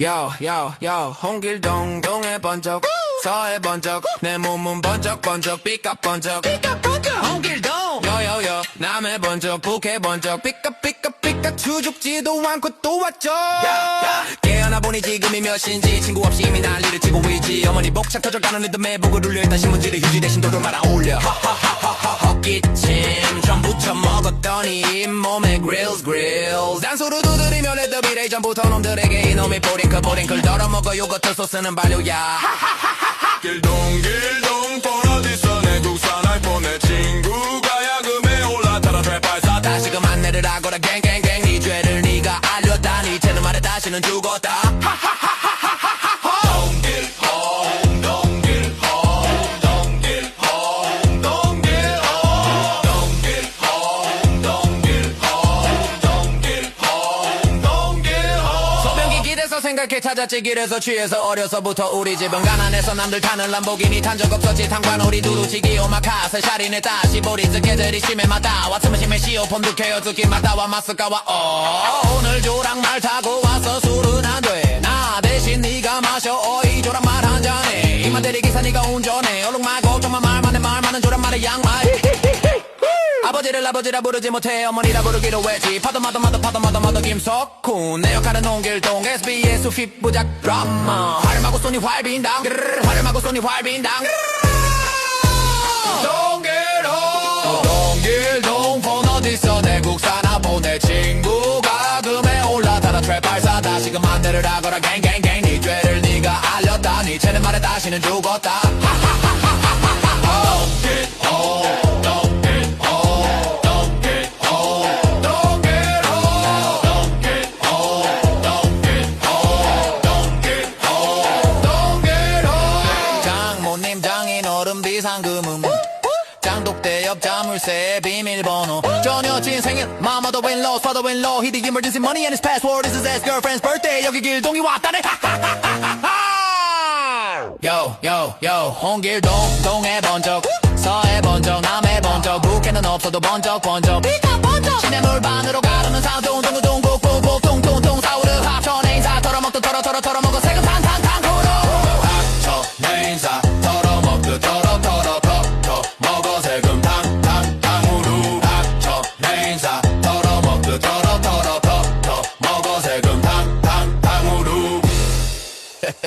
요, 요, 요, 홍길동, 동해 번쩍, 서해 번쩍, 내 몸은 번쩍, 번쩍, 삐까 번쩍, 삐까 번쩍, 홍길동, 요, 요, 요, 남해 번쩍, 북해 번쩍, 삐까, 삐까, 삐까, 추죽지도 않고 또 왔죠. 깨어나 보니 지금이 몇 시인지 친구 없이 이미 난리를 치고 있지. 어머니 복차 터져가는 리듬에 북을 울려 일단 신문지를 휴지 대신 돌을 말아 올려. 헛기침 전부쳐 먹었더니 잇몸에 grills grills 단소로 두드 리며 레드비 레전부터 놈들에게 이놈의 보링클 보링클 덜어먹어 요거트 소스는 발효야. 길동길동 폰 어디서 내 국산 아이폰 내 친구가 야금에 올라타라 트랩발사. 다시금 안내를 하거라. 갱갱갱 네 죄를 네가 알렸다. 네 채는 말에 다시는 죽었다 생각해 찾았지 길에서 취해서 어려서부터 우리 집은 가난해서 남들 타는 람보기니 탄 적 없었지. 탄관오리 두루치기 오마카세 샤리네 다시 보리스 개들이 심해 맞다. 왔으면 심해 시오 폰 두케어 두기 맞다와 마스카와 어. 오늘 조랑 말 타고 와서 술은 안돼 나 대신 네가 마셔. 어이 조랑 말 한 잔해 이만 대리 기사 네가 운전해. 얼룩 말고 정말 말만 해말 많은 조랑 말에 양말 아버지를 아버지라 부르지 못해 어머니라 부르기로 했지. 파도마도 마도 파도마도 마도 김석훈. 내 역할은 홍길동 SBS 휘부작 드라마. 활마고 쏘니 활빈당. 그르르, 활마고 쏘니 활빈당. 동길동 동길동 폰 어딨어 내 국산화 보내. 친구가 금에 올라타라 트랩 발사 다시금 안대를 하거라. 갱갱갱 네 죄를 네가 알렸다. 네 채는 말에 다시는 죽었다. 장모님 비상금은 장독대 옆 자물쇠 비밀번호 전 여친 생일 마마도 윈로 father 윈로 히디 emergency money and his password is his ex girlfriend's birthday 여기 길동이 왔다네 요요요 홍길동 동해 번쩍 서해 번쩍 남해 번쩍 북해는 없어도 번쩍 번쩍 비가 번쩍 시냇물 반으로 가르는 사동 동동 꼭꼭꼭 동동동 사우르 합천에 인사 털어먹던 털어 털어 털어먹어 세금 탄탄탄 코로 합천에 인사